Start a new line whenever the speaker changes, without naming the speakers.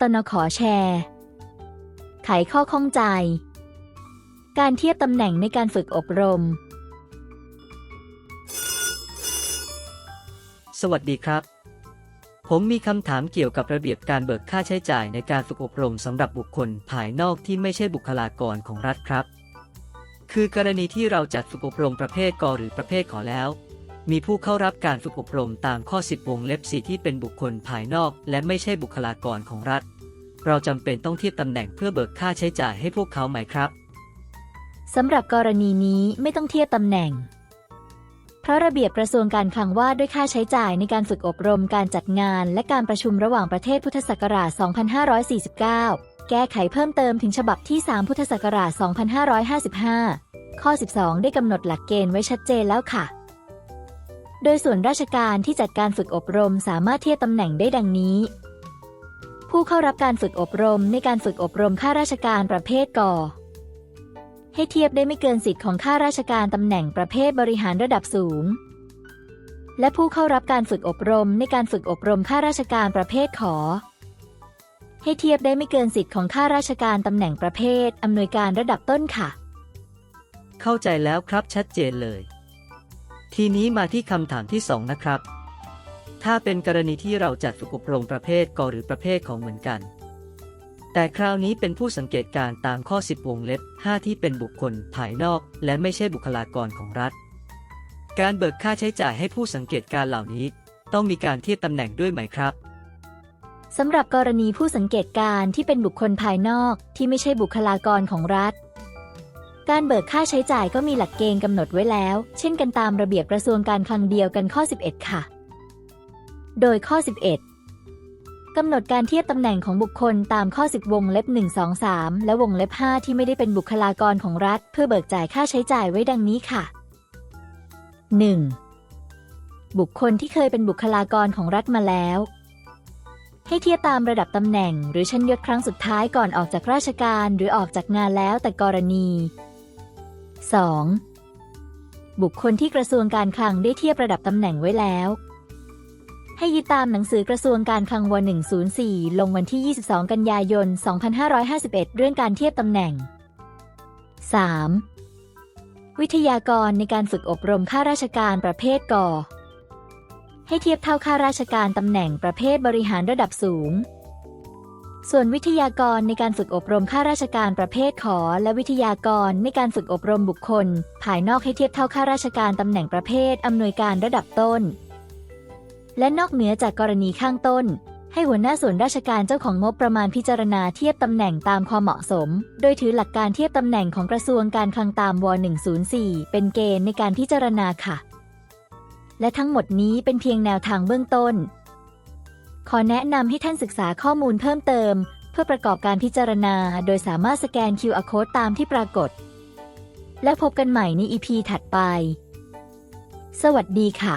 ตนขอแชร์ ไขข้อข้องใจ การเทียบตำแหน่งในการฝึกอบรม
สวัสดีครับ ผมมีคำถามเกี่ยวกับระเบียบการเบิกค่าใช้จ่ายในการฝึกอบรมสำหรับบุคคลภายนอกที่ไม่ใช่บุคลากรของรัฐครับ คือกรณีที่เราจัดฝึกอบรมประเภทกหรือประเภทขอแล้ว มีผู้เข้ารับการฝึกอบรมตามข้อ 10 วงเล็บ 4 ที่เป็นบุคคลภายนอก และไม่ใช่บุคลากรของรัฐ เราจำเป็นต้องเทียบตำแหน่งเพื่อเบิกค่าใช้จ่ายให้พวกเขาไหมครับ
สำหรับกรณีนี้ไม่ต้องเทียบตำแหน่ง เพราะระเบียบกระทรวงการคลังว่าด้วยค่าใช้จ่ายในการฝึกอบรมการจัดงาน และการประชุมระหว่างประเทศพุทธศักราช 2549 แก้ไขเพิ่มเติมถึงฉบับที่ 3 พุทธศักราช 2555 ข้อ 12 ได้กำหนดหลักเกณฑ์ไว้ชัดเจนแล้วค่ะ โดยส่วนราชการที่จัดการฝึกอบรมสามารถเทียบตำแหน่งได้ดังนี้ ผู้เข้ารับการฝึกอบรมในการฝึกอบรมข้าราชการประเภทก่อ ให้เทียบได้ไม่เกินสิทธิ์ของข้าราชการตำแหน่งประเภทบริหารระดับสูง และผู้เข้ารับการฝึกอบรมในการฝึกอบรมข้าราชการประเภทขอ ให้เทียบได้ไม่เกินสิทธิ์ของข้าราชการตำแหน่งประเภทอำนวยการระดับต้นค่ะ
เข้าใจแล้วครับชัดเจนเลย ทีนี้มาที่คำถามที่ 2 นะครับ ถ้าเป็นกรณีที่เราจัดฝึกอบรมประเภทกหรือประเภทของเหมือนกัน แต่คราวนี้เป็นผู้สังเกตการณ์ตามข้อ 10 วงเล็บ 5 ที่เป็นบุคคลภายนอก และไม่ใช่บุคลากรของรัฐ การเบิกค่าใช้จ่ายให้ผู้สังเกตการณ์เหล่านี้ ต้องมีการเทียบตำแหน่งด้วยไหมครับ
สำหรับกรณีผู้สังเกตการณ์ที่เป็นบุคคลภายนอกที่ไม่ใช่บุคลากรของรัฐ การเบิกค่าใช้จ่ายก็มีหลักเกณฑ์กำหนดไว้แล้ว เช่นกันตามระเบียบกระทรวงการคลังเดียวกันข้อ 11 ค่ะ โดยข้อ 11 กำหนดการเทียบตำแหน่งของบุคคลตามข้อ 10 วงเล็บ 1 2 3 และวงเล็บ 5 ที่ไม่ได้เป็นบุคลากรของรัฐ เพื่อเบิกจ่ายค่าใช้จ่ายไว้ดังนี้ค่ะ 1. บุคคลที่เคยเป็นบุคลากรของรัฐมาแล้วให้เทียบตามระดับตำแหน่ง หรือชั้นยศครั้งสุดท้ายก่อนออกจากราชการหรือออกจากงานแล้วแต่กรณี 2. บุคคลที่กระทรวงการคลังได้เทียบระดับตำแหน่งไว้แล้ว ให้ยึดตามหนังสือกระทรวงการคลังว104 ลงวันที่ 22 กันยายน 2551 เรื่องการเทียบตำแหน่ง 3. วิทยากรในการฝึกอบรมข้าราชการประเภทกอให้เทียบเท่าข้าราชการตำแหน่งประเภทบริหารระดับสูง ส่วนวิทยากรในการฝึกอบรมข้าราชการประเภทขอ และวิทยากรในการฝึกอบรมบุคคล ภายนอกให้เทียบเท่าข้าราชการตำแหน่งประเภทอำนวยการระดับต้น และนอกเหนือจากกรณีข้างต้น ให้หัวหน้าส่วนราชการเจ้าของงบประมาณพิจารณาเทียบตำแหน่งตามความเหมาะสม โดยถือหลักการเทียบตำแหน่งของกระทรวงการคลังตามว 104 เป็นเกณฑ์ในการพิจารณาค่ะ และทั้งหมดนี้เป็นเพียงแนวทางเบื้องต้น ขอแนะนำให้ท่านศึกษาข้อมูลเพิ่มเติม เพื่อประกอบการพิจารณา โดยสามารถสแกน QR Code ตามที่ปรากฏ และพบกันใหม่ใน EP ถัดไป สวัสดีค่ะ